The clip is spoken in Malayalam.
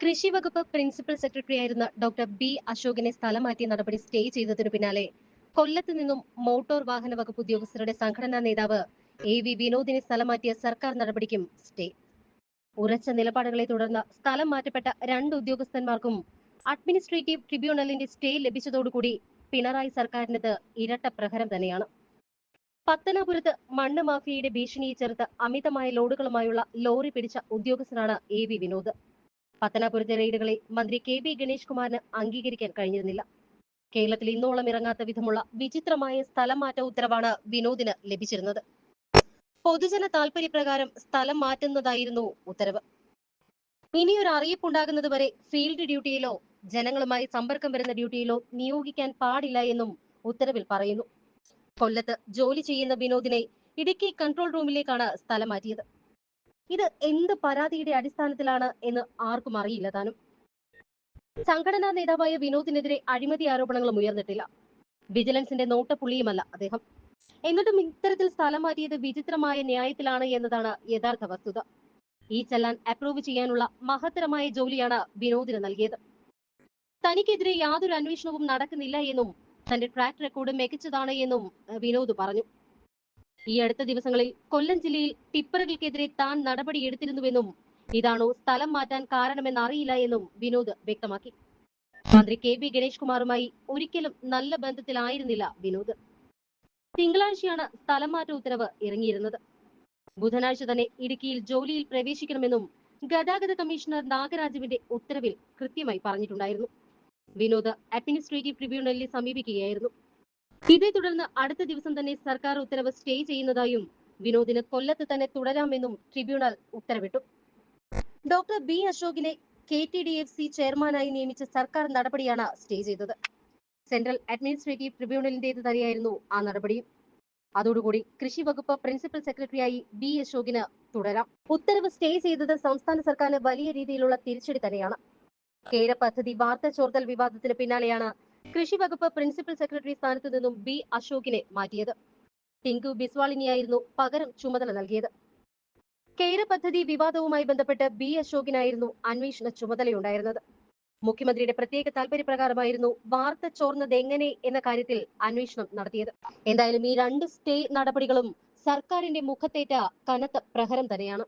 കൃഷി വകുപ്പ് പ്രിൻസിപ്പൽ സെക്രട്ടറി ആയിരുന്ന ഡോക്ടർ ബി അശോകിനെ സ്ഥലം മാറ്റിയ നടപടി സ്റ്റേ ചെയ്തതിനു പിന്നാലെ കൊല്ലത്ത് നിന്നും മോട്ടോർ വാഹന വകുപ്പ് ഉദ്യോഗസ്ഥരുടെ സംഘടനാ നേതാവ് എ വി വിനോദിനെ സ്ഥലം മാറ്റിയ സർക്കാർ നടപടിക്കും സ്റ്റേ. ഉറച്ച നിലപാടുകളെ തുടർന്ന് സ്ഥലം മാറ്റപ്പെട്ട രണ്ട് ഉദ്യോഗസ്ഥന്മാർക്കും അഡ്മിനിസ്ട്രേറ്റീവ് ട്രിബ്യൂണലിന്റെ സ്റ്റേ ലഭിച്ചതോടുകൂടി പിണറായി സർക്കാരിനത് ഇരട്ട പ്രഹരം തന്നെയാണ്. പത്തനാപുരത്ത് മണ്ണ് മാഫിയയുടെ ഭീഷണിയെ ചെറുത്ത് അമിതമായ ലോഡുകളുമായുള്ള ലോറി പിടിച്ച ഉദ്യോഗസ്ഥനാണ് എ വി വിനോദ്. പത്തനാപുരത്തെ റെയ്ഡുകളെ മന്ത്രി കെ ബി ഗണേഷ് കുമാറിന് അംഗീകരിക്കാൻ കഴിഞ്ഞിരുന്നില്ല. കേരളത്തിൽ ഇന്നോളം ഇറങ്ങാത്ത വിധമുള്ള വിചിത്രമായ സ്ഥലം മാറ്റ ഉത്തരവാണ് വിനോദിന് ലഭിച്ചിരുന്നത്. പൊതുജന താൽപര്യപ്രകാരം സ്ഥലം മാറ്റുന്നതായിരുന്നു ഉത്തരവ്. ഇനിയൊരു അറിയിപ്പുണ്ടാകുന്നത് വരെ ഫീൽഡ് ഡ്യൂട്ടിയിലോ ജനങ്ങളുമായി സമ്പർക്കം വരുന്ന ഡ്യൂട്ടിയിലോ നിയോഗിക്കാൻ പാടില്ല എന്നും ഉത്തരവിൽ പറയുന്നു. കൊല്ലത്ത് ജോലി ചെയ്യുന്ന വിനോദിനെ ഇടുക്കി കൺട്രോൾ റൂമിലേക്കാണ് സ്ഥലം മാറ്റിയത്. ഇത് എന്ത് പരാതിയുടെ അടിസ്ഥാനത്തിലാണ് എന്ന് ആർക്കും അറിയില്ല താനും. സംഘടനാ നേതാവായ വിനോദിനെതിരെ അഴിമതി ആരോപണങ്ങളും ഉയർന്നിട്ടില്ല. വിജിലൻസിന്റെ നോട്ടപ്പുള്ളിയുമല്ല അദ്ദേഹം. എന്നിട്ടും ഇത്തരത്തിൽ സ്ഥലം മാറ്റിയത് വിചിത്രമായ ന്യായത്തിലാണ് എന്നതാണ് യഥാർത്ഥ വസ്തുത. ഈ ചെല്ലാൻ അപ്രൂവ് ചെയ്യാനുള്ള മഹത്തരമായ ജോലിയാണ് വിനോദിന് നൽകിയത്. തനിക്കെതിരെ യാതൊരു അന്വേഷണവും നടക്കുന്നില്ല എന്നും തന്റെ ട്രാക്ക് റെക്കോർഡ് മികച്ചതാണ് എന്നും വിനോദ് പറഞ്ഞു. ഈ അടുത്ത ദിവസങ്ങളിൽ കൊല്ലം ജില്ലയിൽ ടിപ്പറുകൾക്കെതിരെ താൻ നടപടിയെടുത്തിരുന്നുവെന്നും ഇതാണോ സ്ഥലം മാറ്റാൻ കാരണമെന്ന് അറിയില്ല എന്നും വിനോദ് വ്യക്തമാക്കി. മന്ത്രി കെ ബി ഗണേഷ് കുമാറുമായി ഒരിക്കലും നല്ല ബന്ധത്തിലായിരുന്നില്ല വിനോദ്. തിങ്കളാഴ്ചയാണ് സ്ഥലം മാറ്റ ഉത്തരവ് ഇറങ്ങിയിരുന്നത്. ബുധനാഴ്ച തന്നെ ഇടുക്കിയിൽ ജോലിയിൽ പ്രവേശിക്കണമെന്നും ഗതാഗത കമ്മീഷണർ നാഗരാജുവിന്റെ ഉത്തരവിൽ കൃത്യമായി പറഞ്ഞിട്ടുണ്ടായിരുന്നു. വിനോദ് അഡ്മിനിസ്ട്രേറ്റീവ് ട്രിബ്യൂണലിനെ സമീപിക്കുകയായിരുന്നു. ഇതേ തുടർന്ന് അടുത്ത ദിവസം തന്നെ സർക്കാർ ഉത്തരവ് സ്റ്റേ ചെയ്യുന്നതായും വിനോദിന് കൊല്ലത്ത് തന്നെ തുടരാമെന്നും ട്രിബ്യൂണൽ ഉത്തരവിട്ടു. Doctor B അശോകിനെ K T D F C ചെയർമാനായി നിയമിച്ച സർക്കാർ നടപടിയാണ് സ്റ്റേ ചെയ്തത്. സെൻട്രൽ അഡ്മിനിസ്ട്രേറ്റീവ് ട്രിബ്യൂണലിന്റേത് തന്നെയായിരുന്നു ആ നടപടിയും. അതോടുകൂടി കൃഷി വകുപ്പ് പ്രിൻസിപ്പൽ സെക്രട്ടറിയായി ബി അശോകിന് തുടരാം. ഉത്തരവ് സ്റ്റേ ചെയ്തത് സംസ്ഥാന സർക്കാരിന് വലിയ രീതിയിലുള്ള തിരിച്ചടി തന്നെയാണ്. കേര പദ്ധതി വാർത്ത ചോർത്തൽ വിവാദത്തിന് പിന്നാലെയാണ് കൃഷി വകുപ്പ് പ്രിൻസിപ്പൽ സെക്രട്ടറി സ്ഥാനത്ത് നിന്നും ബി അശോകിനെ മാറ്റിയത്. ടിങ്കു ബിസ്വാളിനിയായിരുന്നു പകരം ചുമതല നൽകിയത്. കേര പദ്ധതി വിവാദവുമായി ബന്ധപ്പെട്ട് ബി അശോകിനായിരുന്നു അന്വേഷണ ചുമതലയുണ്ടായിരുന്നത്. മുഖ്യമന്ത്രിയുടെ പ്രത്യേക താല്പര്യപ്രകാരമായിരുന്നു വാർത്ത ചോർന്നത് എങ്ങനെ എന്ന കാര്യത്തിൽ അന്വേഷണം നടത്തിയത്. എന്തായാലും ഈ രണ്ട് സ്റ്റേ നടപടികളും സർക്കാരിന്റെ മുഖത്തേറ്റ കനത്ത പ്രഹരം തന്നെയാണ്.